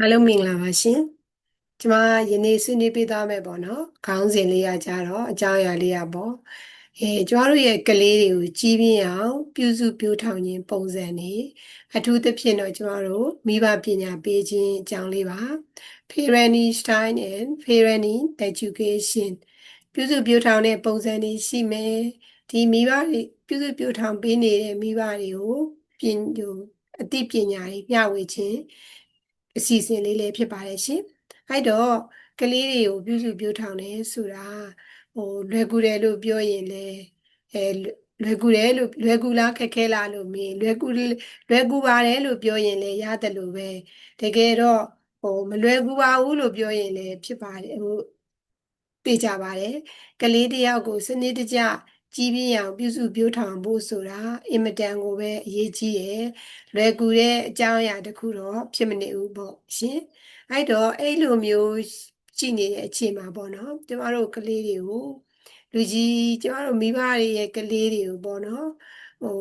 အားလုံးမင်္ဂလာပါရှင်ကျမယနေ့ဆွေးနွေးပေးသွားမယ်ပေါ့နော်ခေါင်းစဉ်လေးကကြတော့အကြောင်းအရာလေးကပေါ့အဲကျမတို့ရဲ့ကလေးတွေကိုကြီးပြင်းအောင်ပြုစုပြောထောင်ခြင်းပုံစံနေအထူးသဖြင့်တော့ကျမတို့မိဘပညာပေးခြင်းအကြောင်းလေးပါ parenting style and parenting education ပြုစုပြောထောင်တဲ့ပုံစံတွေရှိမယ်ဒီမိဘတွေပြုစုပြောထောင်ပေးနေတဲ့မိဘတွေကိုပြင်အသိပညာတွေမျှဝေခြင်း အစီအစဉ်လေးလည်းဖြစ်ပါတယ်ရှင်အဲ့တော့ကလေးတွေကိုပြုစုပြောထောင်တယ်ဆိုတာဟိုလွယ်ကူတယ်လို့ပြောရင်လည်းအဲလွယ်ကူတယ်လို့လွယ်ကူလားခက်ခဲလားလို့မေးလွယ်ကူလွယ်ကူပါတယ်လို့ပြောရင်လည်းရတယ်လို့ပဲတကယ်တော့ဟိုမလွယ်ကူပါဘူးလို့ပြောရင်လည်းဖြစ်ပါတယ်ဟိုသိကြပါတယ်ကလေးတယောက်ကိုစနစ်တကျ ကြီးပြင်းအောင်ပြုစုပြောထောင်ဖို့ဆိုတာအင်မတန်ကိုပဲအရေးကြီးရယ်လွယ်ကူတဲ့အကြောင်းအရာတစ်ခုတော့ဖြစ်မနေဘူးပေါ့ရှင်အဲ့တော့အဲ့လိုမျိုးရှိနေတဲ့အချိန်မှာပေါ့နော်ကျမတို့ကလေးတွေကိုလူကြီးကျမတို့မိဘတွေရဲ့ကလေးတွေကိုပေါ့နော်ဟို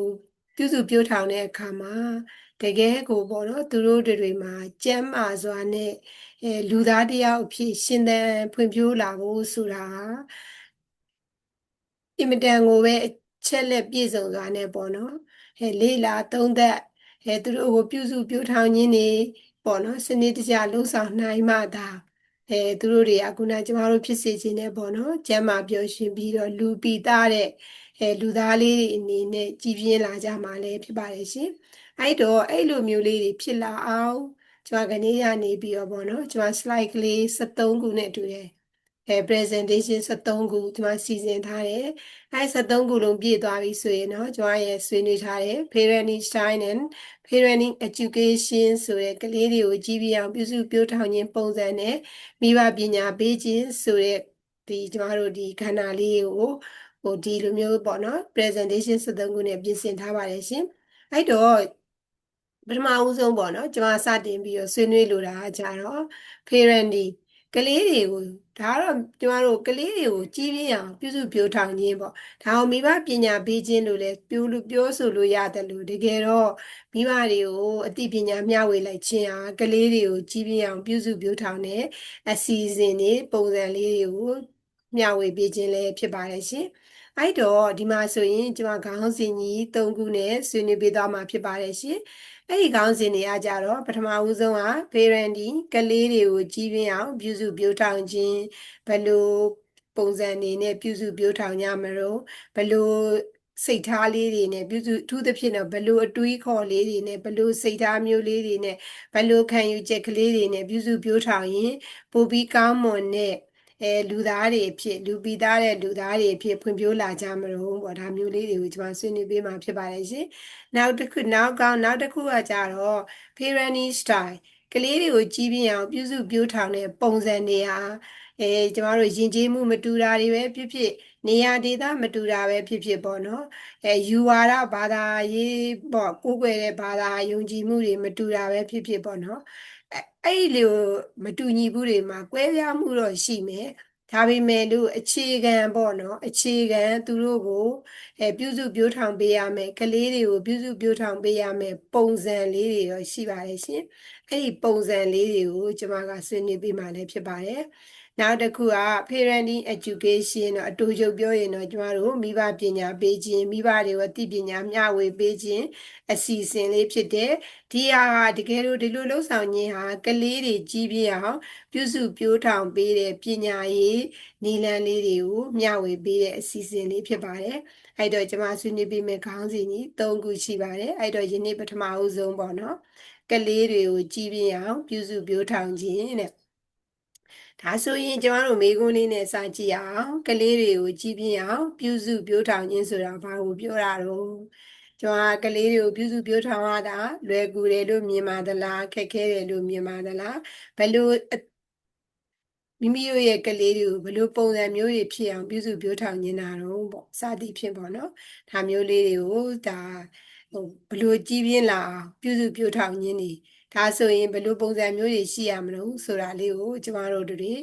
ပြုစုပြောထောင်တဲ့အခါမှာတကယ်ကိုပေါ့နော်သူတို့တွေမှာကြမ်းမာစွာနဲ့အဲလူသားတယောက်အဖြစ်ရှင်သန်ဖွံ့ဖြိုးလာဖို့ဆိုတာအ င်မတန်ကိုပဲအချက်လက်ပြည့်စုံစွာနဲ့ပေါ့နော်အဲလေးလာသုံးသက်အဲသူတို့ကိုပြုစုပြောထောင်ခြင်းနေပေါ့နော်စနစ်တကျလှုပ်ဆောင်နိုင်မှသာအဲသူတို့တွေကခုနကျမတို့ဖြစ်စေခြင်းနဲ့ပေါ့နော်ကျမ်းမာပျော်ရွှင်ပြီးတော့လူပီသားတဲ့အဲလူသားလေးတွေအနေနဲ့ကြည်ပြင်းလာကြမှာလည်းဖြစ်ပါတယ်ရှင်အဲ့တော့အဲ့လိုမျိုးလေးတွေဖြစ်လာအောင်ကျွန်မကနေရနေပြီးတော့ပေါ့နော်ကျွန်မ slide ကလေး73ခုနဲ့တူတယ် အဲ presentation 73ခုဒီမှာစီစဉ်ထားတယ်အဲ73ခုလုံးပြည့်သွားပြီဆိုရင်တော့ကျွန်တော်ရဲ့ဆွေးနွေးထားတယ် parenting style and parenting education ဆိုတဲ့ကလေးတွေကိုကြည့်ပြအောင်ပြုစုပြောထောင်ခြင်းပုံစံနဲ့မိဘပညာပေးခြင်းဆိုတဲ့ဒီကျွန်တော်တို့ဒီခန္ဓာလေးကိုဟိုဒီလိုမျိုးပေါ့နော် presentation 73ခုနဲ့ပြင်ဆင်ထားပါတယ်ရှင်အဲ့တော့ပထမဦးဆုံးပေါ့နော်ကျွန်မစတင်ပြီးတော့ဆွေးနွေးလိုတာကကြတော့ parenting ကလေးတွေကိုဒါကတော့ကျမတို့ကလေးတွေကိုကြီးပြင်းအောင်ပြုစုပြောထောင်ခြင်းပေါ့ဒါအောင်မိဘပညာပေးခြင်းလို့လည်းပြောလို့ပြောဆိုလို့ရတယ်လို့တကယ်တော့မိဘတွေကိုအသိပညာမျှဝေလိုက်ခြင်းဟာကလေးတွေကိုကြီးပြင်းအောင်ပြုစုပြောထောင်တဲ့အစီအစဉ်တွေပုံစံလေးတွေကိုမျှဝေပေးခြင်းလည်းဖြစ်ပါတယ်ရှင်အဲ့တော့ဒီမှာဆိုရင်ကျွန်မခေါင်းစဉ်ကြီး၃ခုနဲ့ဆွေးနွေးပေးသွားမှာဖြစ်ပါတယ်ရှင် အဲ့ဒီခေါင်းစဉ်တွေကကြတော့ပထမဦးဆုံးက parenting ကလေးတွေကိုကြီးပြင်းအောင် ပြုစုပြောထောင်ခြင်းဘယ်လိုပုံစံနေနဲ့ပြုစုပြောထောင်ကြမလို့ဘယ်လိုစိတ်ထားလေးတွေနဲ့ပြုစုအထူးသဖြင့်တော့ဘယ်လိုအတွေးခေါ်လေးတွေနဲ့ဘယ်လိုစိတ်ထားမျိုးလေးတွေနဲ့ဘယ်လိုခံယူချက်ကလေးတွေနဲ့ပြုစုပြောထောင်ရင်ပိုပြီးကောင်းမွန်တဲ့ အဲလူသားတွေဖြစ်လူပိသားတဲ့လူသားတွေဖြစ်ဖွံ့ဖြိုးလာကြမလို့ပေါ့ဒါမျိုးလေးတွေကိုကျွန်မဆွေးနွေးပေးမှာဖြစ်ပါတယ်ရှင်နောက်တစ်ခုနောက်ကောင်းနောက်တစ်ခုကကြတော့ parenting style ကလေးတွေကိုကြီးပြင်းအောင်ပြုစုပြောထောင်တဲ့ပုံစံတွေဟာအဲကျမတို့ယဉ်ကျေးမှုမတူတာတွေပဲဖြစ်ဖြစ်နေရာဒေသမတူတာပဲဖြစ်ဖြစ်ပေါ့နော်အဲယူဝါဒဘာသာရေးပေါ့ကိုးကွယ်တဲ့ဘာသာယုံကြည်မှုတွေမတူတာပဲဖြစ်ဖြစ်ပေါ့နော် အဲ့လိုမတူညီမှုတွေမှာကွဲပြားမှုတော့ရှိမယ်ဒါပေမဲ့လို့အခြေခံပေါ့နော်အခြေခံသူတို့ကိုအဲပြုစုပြောထောင်ပေးရမယ်ကလေးတွေကိုပြုစုပြောထောင်ပေးရမယ်ပုံစံလေးတွေရောရှိပါတယ်ရှင်အဲ့ဒီပုံစံလေးတွေကိုကျွန်မကဆွေးနွေးပေးမှလည်းဖြစ်ပါတယ် နောက်တစ်ခုက parenting education တော့အတူချုပ်ပြောရင်တော့ကျမတို့မိဘပညာပေးခြင်းမိဘတွေကိုအသိပညာမျှဝေပေးခြင်းအစီအစဉ်လေးဖြစ်တဲ့ဒီဟာတကယ်လို့ဒီလိုလှုပ်ဆောင်ခြင်းဟာကလေးတွေကြီးပြအောင်ပြုစုပြောထောင်ပေးတဲ့ပညာရေးနည်းလမ်းလေးတွေကိုမျှဝေပေးတဲ့အစီအစဉ်လေးဖြစ်ပါတယ်အဲ့တော့ကျမဆွေးနွေးပေးမယ့်ခေါင်းစဉ်ကြီး၃ခုရှိပါတယ်အဲ့တော့ယနေ့ပထမအဦးဆုံးပေါ့နော်ကလေးတွေကိုကြီးပြအောင်ပြုစုပြောထောင်ခြင်းတဲ့ ဒါဆိုရင်ကျမတို့မိကုန်းလေးနဲ့စကြည့်အောင်ကလေးတွေကိုကြည့်ပြအောင် ပြုစုပြောထောင်ခြင်းဆိုတာဘာကိုပြောတာတော့ကျွန်တော်ကလေးတွေကိုပြုစုပြောထောင်ရတာလွယ်ကူတယ်လို့မြင်ပါသလားခက်ခဲတယ်လို့မြင်ပါသလားဘယ်လိုမိမိတို့ရဲ့ကလေးတွေကိုဘယ်လိုပုံစံမျိုးတွေဖြစ်အောင်ပြုစုပြောထောင်နေတာတော့ပေါ့စသည်ဖြင့်ပေါ့နော်ဒါမျိုးလေးတွေကိုဒါဟိုဘယ်လိုကြည်ပြင်းလာအောင်ပြုစုပြောထောင်ခြင်းတွေ ဒါဆိုရင်ဘယ်လိုပုံစံမျိုးတွေရှိရမလို့ဆိုတာလေးကိုကျမတို့တွေ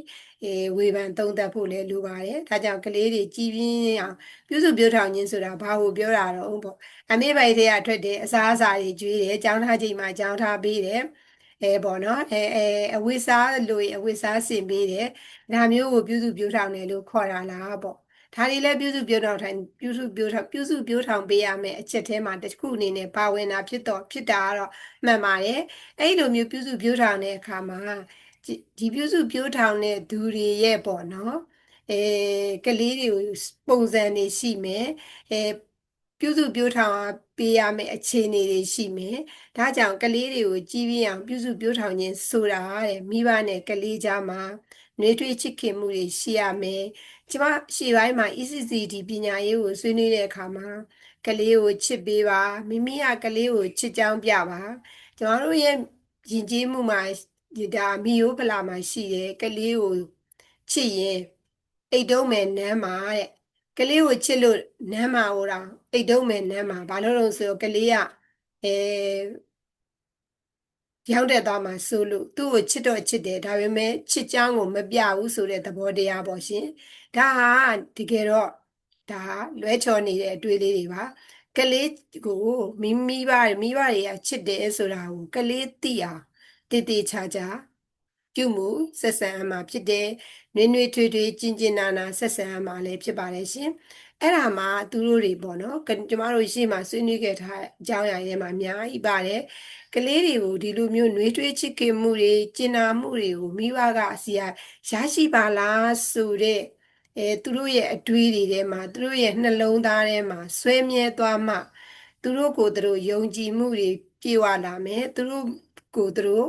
အဲဝေဖန်သုံးသပ်ဖို့လည်းလိုပါတယ်ဒါကြောင့်ကလေးတွေကြည်ပြင်းအောင်ပြုစုပြောထောင်ခြင်းဆိုတာဘာကိုပြောတာတော့ပေါ့အမေပိုက်တွေကထွက်တယ်အစားအစာတွေကျွေးတယ်ကြောင်းထားချိန်မှာကြောင်းထားပေးတယ်အဲပေါ့နော်အဲအဲအဝိစားလို့ရင်အဝိစားဆင်ပေးတယ်ဒါမျိုးကိုပြုစုပြောထောင်တယ်လို့ခေါ်တာလားပေါ့ ဒါတွေလည်းပြုစုပြောထောင်ထိုင်ပြုစုပြောထောင်ပြုစုပြောထောင်ပေးရမယ်အချက်ထဲမှာတစ်ခုအနေနဲ့ပါဝင်တာဖြစ်တော့ဖြစ်တာကတော့မှန်ပါတယ်အဲ့လိုမျိုးပြုစုပြောထောင်တဲ့အခါမှာဒီပြုစုပြောထောင်တဲ့သူတွေရဲ့ပေါ့နော်အဲကလေးတွေကိုပုံစံတွေရှိမယ်အဲ ပြုစုပြောထောင်ပေးရမယ့်အခြေအနေတွေရှိမယ်။ဒါကြောင့်ကလေးတွေကိုကြီးပြင်းအောင်ပြုစုပြောထောင်ခြင်းဆိုတာတဲ့မိဘနဲ့ကလေးကြားမှာနှွေးထွေးချစ်ခင်မှုတွေရှိရမယ်။ကျမရှေ့ပိုင်းမှာ ECCD ပညာရေးကိုဆွေးနွေးတဲ့အခါမှာကလေးကိုချစ်ပေးပါမိမိကကလေးကိုချစ်ကြောင်းပြပါကျမတို့ရဲ့ယဉ်ကျေးမှုမှာဒါမီယိုဖလာမှာရှိတယ်ကလေးကိုချစ်ရင်အိတ်တုံးမယ်နမ်းမှာတဲ့ကလေးကိုချစ်လို့နမ်းမှာဟိုတာ အိတ်တုံးမယ်နမ်းမှာဘာလို့လို့ဆိုတော့ကလေးကအဲရောက်တဲ့သွားမှာဆိုလို့သူ့ကိုချစ်တော့ချစ်တယ်ဒါပေမဲ့ချစ်ချောင်းကိုမပြဘူးဆိုတဲ့သဘောတရားပေါ့ရှင်ဒါဟာတကယ်တော့ဒါလွဲချော်နေတဲ့အတွေ့လေးတွေပါကလေးကိုမိမိဘမိဘတွေကချစ်တယ်ဆိုတာကိုကလေးသိအောင်တည်တည်ချာချာပြုမှုဆက်ဆံအမှာဖြစ်တယ်။နှွေးနှွေးထွေးထွေးကျင်ကျင်နာနာဆက်ဆံအမှာလည်းဖြစ်ပါတယ်ရှင်။ အဲ့ဒါမှသူတို့တွေပေါ့နော်ကျမတို့ရှေ့မှာဆွေးနွေးခဲ့ထားအကြောင်းအရာတွေမှာအများကြီးပါတယ်။ကလေးတွေကိုဒီလိုမျိုးနှွေးထွေးချစ်ခင်မှုတွေကျင်နာမှုတွေကိုမိဘကအစီအရရှိပါလားဆိုတဲ့အဲသူတို့ရဲ့အတွေးတွေထဲမှာသူတို့ရဲ့နှလုံးသားထဲမှာဆွဲမြဲသွားမှသူတို့ကိုသူတို့ယုံကြည်မှုတွေပြေဝလာမယ်သူတို့ကိုသူတို့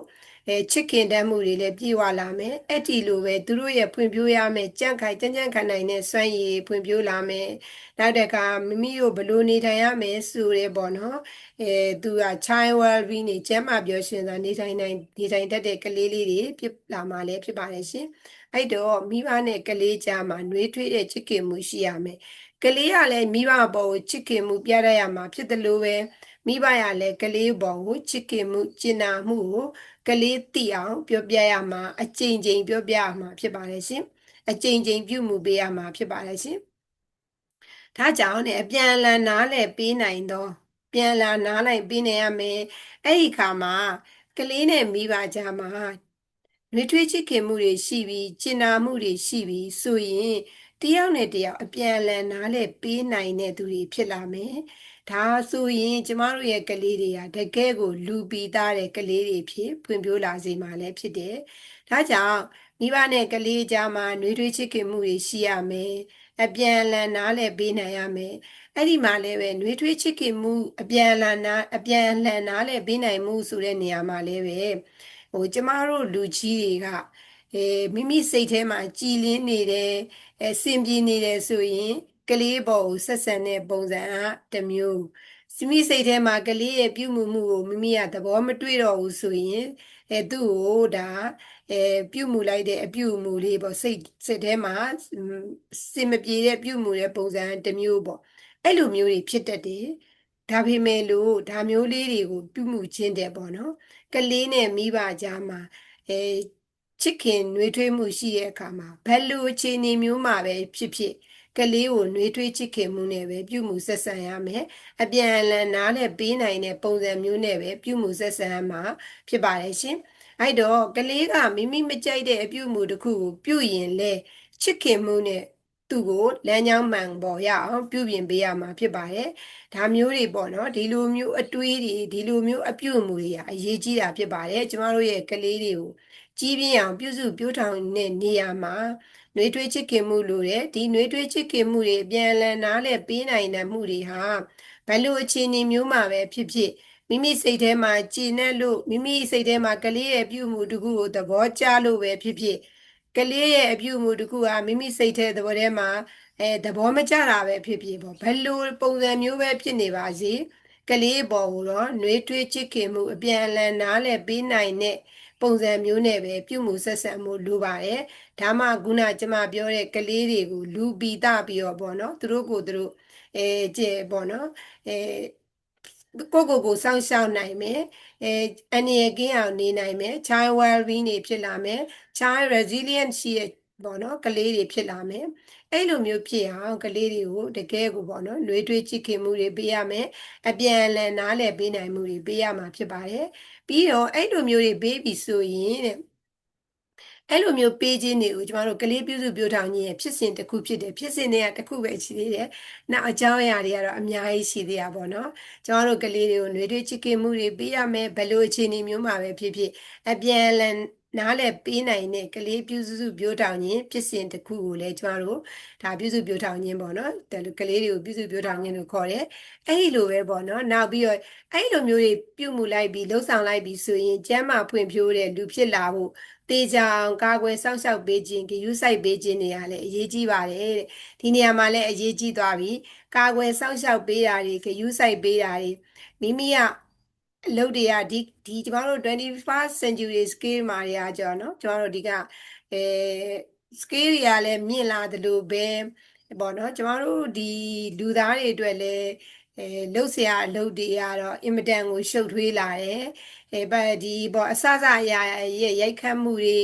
အဲချစ်ခင်တတ်မှုတွေလည်းပြေဝလာမယ်အဲ့ဒီလိုပဲသူတို့ရဲ့ဖွံ့ဖြိုးရမယ်ကြန့်ခိုင်ကြမ်းကြမ်းခံနိုင်တဲ့စွမ်းရည်ဖွံ့ဖြိုးလာမယ်နောက်တခါမိမိတို့ဘလို့နေထိုင်ရမယ်ဆိုရဲပေါ့နော်အဲသူက child well being နေကျန်းမာပျော်ရွှင်စွာနေထိုင်နိုင်နေထိုင်တတ်တဲ့ကလေးလေးတွေဖြစ်လာမှာလည်းဖြစ်ပါတယ်ရှင်အဲ့တော့မိဘနဲ့ကလေးကြားမှာနှွေးထွေးတဲ့ချစ်ခင်မှုရှိရမယ်ကလေးကလည်းမိဘပေါ်ကိုချစ်ခင်မှုပြရရမှာဖြစ်တယ်လို့ပဲမိဘရလည်းကလေးပေါ်ကိုချစ်ခင်မှုကျင်နာမှုကို ကလေးသိအောင်ပြောပြရမှာအကြိမ်ကြိမ်ပြောပြရမှာဖြစ်ပါတယ်ရှင်အကြိမ်ကြိမ်ပြုမှုပေးရမှာဖြစ်ပါတယ်ရှင်ဒါကြောင့်ねအပြန်လန်နားလဲပေးနိုင်တော့ပြန်လာနားလိုက်ပေးနေရမယ်အဲ့ဒီခါမှာကလေးနဲ့မိဘကြားမှာနှွေးထွေးချစ်ခင်မှုတွေရှိပြီးကျင်နာမှုတွေရှိပြီးဆိုရင်တယောက်နဲ့တယောက်အပြန်အလှန်နားလဲပေးနိုင်တဲ့သူတွေဖြစ်လာမယ် ဒါဆိုရင်ကျမတို့ရဲ့ကလေးတွေကတကယ်ကို လူပီသားတဲ့ကလေးတွေဖြစ်ဖွံ့ဖြိုးလာစေမှာလည်းဖြစ်တယ်ဒါကြောင့်မိဘနဲ့ကလေးကြားမှာနှွေးထွေးချစ်ခင်မှုတွေရှိရမယ်အပြန်အလှန်နားလဲပေးနိုင်ရမယ်အဲ့ဒီမှာလည်းပဲနှွေးထွေးချစ်ခင်မှုအပြန်အလှန်နားအပြန်အလှန်နားလဲပေးနိုင်မှုဆိုတဲ့နေရာမှာလည်းပဲဟိုကျမတို့လူကြီးတွေကအဲမိမိစိတ်ထဲမှာကြည်လင်းနေတယ်အဲစင်ပြေနေတယ်ဆိုရင် ကလေးပေါ်ကိုဆက်ဆံတဲ့ပုံစံကတစ်မျိုးမိမိစိတ်ထဲမှာကလေးရဲ့ပြုမှုမှုကိုမိမိကသဘောမတွေ့တော့ဘူးဆိုရင်အဲသူ့ကိုဒါအဲပြုမှုလိုက်တဲ့အပြုမှုလေးပေါ့စိတ်စိတ်ထဲမှာစင်မပြေတဲ့ပြုမှုတဲ့ပုံစံတစ်မျိုးပေါ့အဲ့လိုမျိုးတွေဖြစ်တတ်တယ်ဒါပေမဲ့လို့ဒါမျိုးလေးတွေကိုပြုမှုချင်းတဲ့ပေါ့နော်ကလေးနဲ့မိဘကြားမှာအဲချစ်ခင်နှွေးထွေးမှုရှိတဲ့အခါမှာဘယ်လိုအခြေအနေမျိုးမှာပဲဖြစ်ဖြစ် ကလေးကိုနှွေးထွေးချစ်ခင်မှုနဲ့ပဲပြုမှုဆက်ဆံရမယ်အပြန်အလှန်နားနဲ့ပေးနိုင်တဲ့ပုံစံမျိုးနဲ့ပဲပြုမှုဆက်ဆံရမှာဖြစ်ပါတယ်ရှင်အဲ့တော့ကလေးကမိမိမကြိုက်တဲ့အပြုမှုတစ်ခုကိုပြုရင်လေချစ်ခင်မှုနဲ့သူ့ကိုလမ်းကြောင်းမှန်ပေါ်ရအောင်ပြုပြင်ပေးရမှာဖြစ်ပါတယ်။ဒါမျိုးတွေပေါ့နော်ဒီလိုမျိုးအတွေးတွေဒီလိုမျိုးအပြုအမူတွေကအရေးကြီးတာဖြစ်ပါတယ်။ကျမတို့ရဲ့ကလေးတွေကိုကြီးပြင်းအောင်ပြုစုပြောထောင်တဲ့နေရာမှာ နှွေးထွေးချစ်ခင်မှုလိုတဲ့ဒီနှွေးထွေးချစ်ခင်မှုတွေပြန်လည်နားလည်ပေးနိုင်တဲ့မှုတွေဟာဘယ်လိုအခြေအနေမျိုးမှာပဲဖြစ်ဖြစ်မိမိစိတ်ထဲမှာကြည်နဲ့လို့မိမိစိတ်ထဲမှာကလေးရဲ့ပြုမှုတခုကိုသဘောကျလို့ပဲဖြစ်ဖြစ်ကလေးရဲ့အပြုမှုတခုဟာမိမိစိတ်ထဲသဘောထဲမှာအဲသဘောမကျတာပဲဖြစ်ဖြစ်ပေါ့ဘယ်လိုပုံစံမျိုးပဲဖြစ်နေပါစေကလေးပေါ်ကိုတော့နှွေးထွေးချစ်ခင်မှုအပြန်အလှန်နားလည်ပေးနိုင်တဲ့ ပုံစံမျိုးနဲ့ပဲပြုမှုဆက်ဆံမှုလိုပါတယ်ဒါမှခုနကျမပြောတဲ့ကလေးတွေကိုလူပီတပြီးတော့ပေါ့နော်သူတို့ကိုသူတို့အဲကျဲပေါ့နော်အဲကိုကိုကိုစောင့်ရှောက်နိုင်မယ်အဲအနေရကင်းအောင်နေနိုင်မယ် child well being တွေဖြစ်လာမယ် child resilience ရှိ ပေါ့နော်ကလေးတွေဖြစ်လာမယ်အဲ့လိုမျိုးဖြစ်အောင်ကလေးတွေကိုတကယ်ကိုပေါ့နော်လွေးတွေးချစ်ခင်မှုတွေပေးရမယ်အပြန်အလှန်နားလည်ပေးနိုင်မှုတွေပေးရမှာဖြစ်ပါတယ်ပြီးတော့အဲ့လိုမျိုးတွေပေးပြီဆိုရင်တဲ့အဲ့လိုမျိုးပေးခြင်းတွေကိုကျမတို့ကလေးပြုစုပြောထောင်ခြင်းရဲ့ဖြစ်စဉ်တစ်ခုဖြစ်တယ်ဖြစ်စဉ်တွေကတစ်ခုပဲရှိသေးတယ်။နောက်အကြောင်းအရာတွေကတော့အများကြီးရှိသေးတာပေါ့နော်။ကျမတို့ကလေးတွေကိုနှွေးထွေးချစ်ခင်မှုတွေပေးရမယ်ဘယ်လိုအခြေအနေမျိုးမှာပဲဖြစ်ဖြစ်အပြန်အလှန် နားလည်ပေးနိုင်တဲ့ကလေးပြုစုပြောထောင်ခြင်းဖြစ်စဉ်တစ်ခုကိုလည်းကျမတို့ဒါပြုစုပြောထောင်ခြင်းပေါ့နော်။ကလေးတွေကိုပြုစုပြောထောင်ခြင်းလို့ခေါ်တယ်။အဲ့ဒီလိုပဲပေါ့နော်။နောက်ပြီးတော့အဲ့လိုမျိုးတွေပြုမှုလိုက်ပြီးလှုပ်ဆောင်လိုက်ပြီးဆိုရင်ကျမ်းမာဖွံ့ဖြိုးတဲ့လူဖြစ်လာဖို့တေချာအောင်ကာကွယ်စောင့်ရှောက်ပေးခြင်းဂရုစိုက်ပေးခြင်းတွေကလည်းအရေးကြီးပါတယ်တဲ့ဒီနေရာမှာလည်းအရေးကြီးသွားပြီကာကွယ်စောင့်ရှောက်ပေးတာတွေဂရုစိုက်ပေးတာတွေမိမိက အလုပ်တွေကဒီဒီကျမတို့ 21st century scale မှာတွေကကြောနော်ကျမတို့ဒီကအဲ scale တွေကလည်းမြင့်လာသလိုပဲပေါ့နော်ကျမတို့ဒီလူသားတွေအတွက်လည်းအဲလှုပ်ရှားအလုပ်တွေကတော့အင်မတန်ကိုရှုပ်ထွေးလာတယ်အဲပါဒီပေါ့အစစအရာရဲ့ရိုက်ခတ်မှုတွေ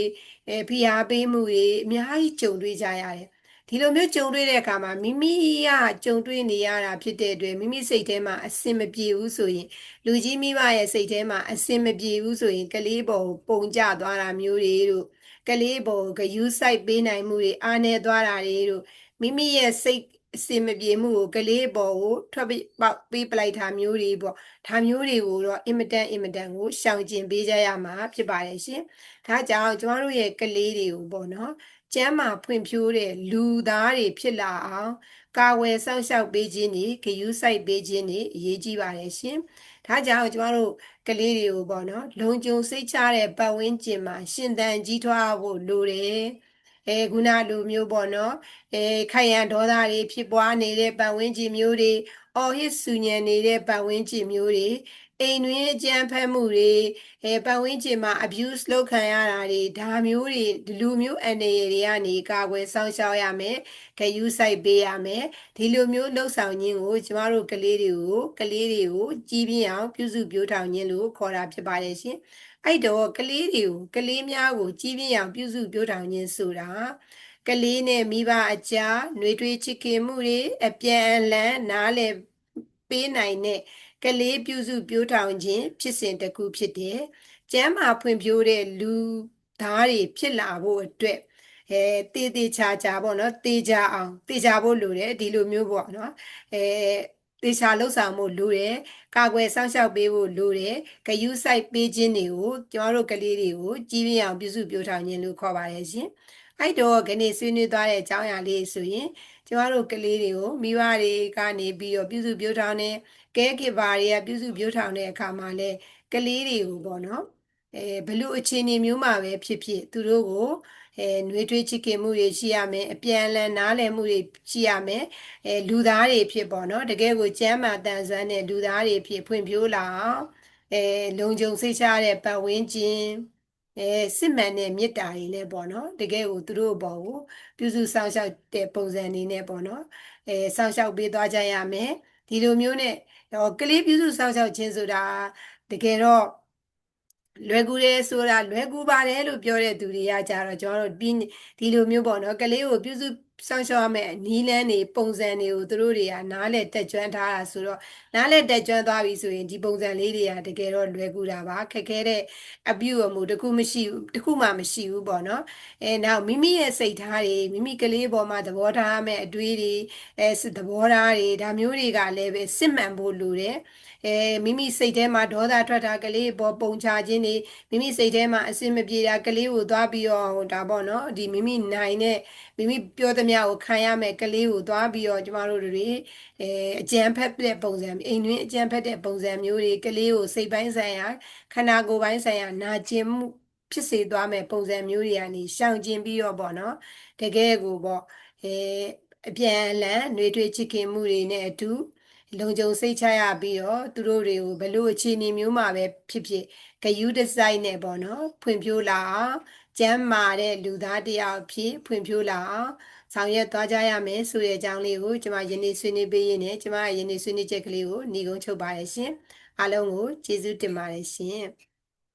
အဲဖိအားပေးမှုတွေအများကြီးကြုံတွေ့ကြရတယ် ဒီလိုမျိုးကြုံတွေ့တဲ့အခါမှာမိမိကကြုံတွေ့နေရတာဖြစ်တဲ့အတွက်မိမိစိတ်ထဲမှာအစင်မပြေဘူးဆိုရင်လူကြီးမိဘရဲ့စိတ်ထဲမှာအစင်မပြေဘူးဆိုရင်ကလေးပေါ်ပုံကျသွားတာမျိုးတွေတို့ကလေးပေါ်ဂယူးဆိုင်ပေးနိုင်မှုတွေအားနေသွားတာတွေတို့မိမိရဲ့စိတ် အစင်မပြေမှုကိုကလေးပေါ်ကိုထွက်ပေါက်ပေးပလိုက်တာမျိုးတွေပေါ့ဒါမျိုးတွေကိုတော့အင်မတန်အင်မတန်ကိုရှောင်ကျင်ပေးကြရမှာဖြစ်ပါတယ်ရှင်ဒါကြောင့်ကျမတို့ရဲ့ကလေးတွေကိုပေါ့နော်ကျမ်းမာဖွံ့ဖြိုးတဲ့လူသားတွေဖြစ်လာအောင်ကာဝယ်စောင့်ရှောက်ပေးခြင်းတွေဂရုစိုက်ပေးခြင်းတွေအရေးကြီးပါတယ်ရှင်ဒါကြောင့်ကျမတို့ကလေးတွေကိုပေါ့နော်လုံခြုံစိတ်ချတဲ့ပတ်ဝန်းကျင်မှာရှင်သန်ကြီးထွားဖို့လိုတယ် အဲခုနလူမျိုးပေါ့နော်အဲခိုင်ရန်ဒေါသတွေဖြစ်ပွားနေတဲ့ပတ်ဝန်းကျင်မျိုးတွေအော်ဟစ်ဆူညံနေတဲ့ပတ်ဝန်းကျင်မျိုးတွေအိမ်တွင်အကြမ်းဖက်မှုတွေအဲပတ်ဝန်းကျင်မှာ abuse လုပ်ခံရတာတွေဒါမျိုးတွေဒီလူမျိုးအနေတွေကနေကာကွယ်ဆောင်ရှောက်ရမယ်ဂယူးဆိုင်ပေးရမယ်ဒီလိုမျိုးလှုပ်ဆောင်ခြင်းကိုကျမတို့ကလေးတွေကိုကလေးတွေကိုကြီးပြင်းအောင်ပြုစုပြောထောင်ခြင်းလို့ခေါ်တာဖြစ်ပါတယ်ရှင် အဲ့တော့ကလေးတွေကိုကလေးများကိုကြီးပြင်းအောင်ပြုစုပြောထောင်ခြင်းဆိုတာကလေးနဲ့မိဘအကြားနှွေးထွေးချစ်ခင်မှုတွေအပြန်အလှန်နားလည်ပေးနိုင်တဲ့ကလေးပြုစုပြောထောင်ခြင်းဖြစ်စဉ်တစ်ခုဖြစ်တယ်။ကျမ်းမာဖွံ့ဖြိုးတဲ့လူသားတွေဖြစ်လာဖို့အတွက်အဲတေးသေးချာချာပေါ့နော်တေးကြအောင်တေးကြဖို့လိုတယ်ဒီလိုမျိုးပေါ့နော်အဲ တေချာလှုပ်ဆောင်မှုလိုတယ်ကာကွယ်စောင့်ရှောက်ပေးဖို့လိုတယ်ဂယုစိုက်ပေးခြင်းတွေကိုကျမတို့ကလေးတွေကိုကြီးပြင်းအောင်ပြုစုပြောထောင်ခြင်းလို့ခေါ်ပါတယ်ရှင်အဲ့တော့ခဏဆွေးနွေးသွားတဲ့အကြောင်းအရာလေးဆိုရင်ကျမတို့ကလေးတွေကိုမိဘတွေကနေပြီးတော့ပြုစုပြောထောင်တဲ့ကဲကေဘာတွေကပြုစုပြောထောင်တဲ့အခါမှာလဲကလေးတွေကိုပေါ့နော်အဲဘလို့အခြေအနေမျိုးမှာပဲဖြစ်ဖြစ်သူတို့ကို အဲနှွေးထွေးချစ်ခင်မှုတွေရှိရမယ်အပြန်အလှန်နားလည်မှုတွေရှိရမယ်အဲလူသားတွေဖြစ်ပေါ့နော်တကယ်ကိုကျမ်းမာတန်ဆွမ်းတဲ့လူသားတွေဖြစ်ဖွံ့ဖြိုးလာအောင်အဲလုံခြုံစိတ်ချတဲ့ပတ်ဝန်းကျင်အဲစစ်မှန်တဲ့မေတ္တာတွေနဲ့ပေါ့နော်တကယ်ကိုသူတို့ဘောကိုပြုစုစောင့်ရှောက်တဲ့ပုံစံနေနဲ့ပေါ့နော်အဲစောင့်ရှောက်ပေးသွားကြရမယ်ဒီလိုမျိုးနဲ့တော့ကလေးပြုစုစောင့်ရှောက်ခြင်းဆိုတာတကယ်တော့ လွယ်ကူတယ်ဆိုတာလွယ်ကူပါတယ်လို့ပြောတဲ့သူတွေကကြတော့ကျွန်တော်တို့ဒီလိုမျိုးပေါ့နော်ကလေးကိုပြုစု စောင့်ရှောက်ရမယ့်နီးလန်းနေပုံစံတွေကိုသူတို့တွေကနားလဲတက်ကြွထားတာဆိုတော့နားလဲတက်ကြွသွားပြီဆိုရင်ဒီပုံစံလေးတွေကတကယ်တော့လွယ်ကူတာပါခက်ခဲတဲ့အပြုအမူတခုမရှိဘူးတခုမှမရှိဘူးပေါ့နော်အဲနောက်မိမိရဲ့စိတ်ထားတွေမိမိကလေးပေါ်မှာသဘောထားမဲ့အတွေးတွေအဲသဘောထားတွေဒါမျိုးတွေကလည်းပဲစစ်မှန်ဖို့လိုတယ်အဲမိမိစိတ်ထဲမှာဒေါသထွက်တာကလေးပေါ်ပုံချခြင်းတွေမိမိစိတ်ထဲမှာအစင်မပြေတာကလေးကိုသွားပြီးတော့ဒါပေါ့နော်ဒီမိမိနိုင်တဲ့မိမိပြောသမျှကိုခံရမယ်ကလေးကိုသွားပြီးတော့ကျမတို့တွေအဲအကြံဖက်တဲ့ပုံစံအိမ်တွင်းအကြံဖက်တဲ့ပုံစံမျိုးတွေကလေးကိုစိတ်ပိုင်းဆိုင်ရာခန္ဓာကိုယ်ပိုင်းဆိုင်ရာနာကျင်မှုဖြစ်စေသွားမယ်ပုံစံမျိုးတွေကနေရှောင်ကျင်ပြီးတော့ပေါ့နော်တကယ်ကိုပေါ့အဲအပြန်အလှန်နှွေးထွေးချစ်ခင်မှုတွေနဲ့အတူလုံခြုံစိတ်ချရပြီးတော့သူတို့တွေကိုဘလို့အခြေအနေမျိုးမှာပဲဖြစ်ဖြစ်ဂယူးဒီဇိုင်းနဲ့ပေါ့နော် ဖွံ့ဖြိုးလာအောင်ကျမ်းမာတဲ့လူသားတယောက်ဖြစ်ဖွံ့ဖြိုးလာအောင် ဆောင်ရွက်သွားကြရမယ်ဆိုတဲ့အကြောင်းလေးကိုကျွန်မယနေ့ဆွေးနွေးပေးရင်းနဲ့ကျွန်မရဲ့ယနေ့ဆွေးနွေးချက်ကလေးကိုညီကုန်းချုပ်ပါရရှင်အားလုံးကိုကျေးဇူးတင်ပါတယ်ရှင်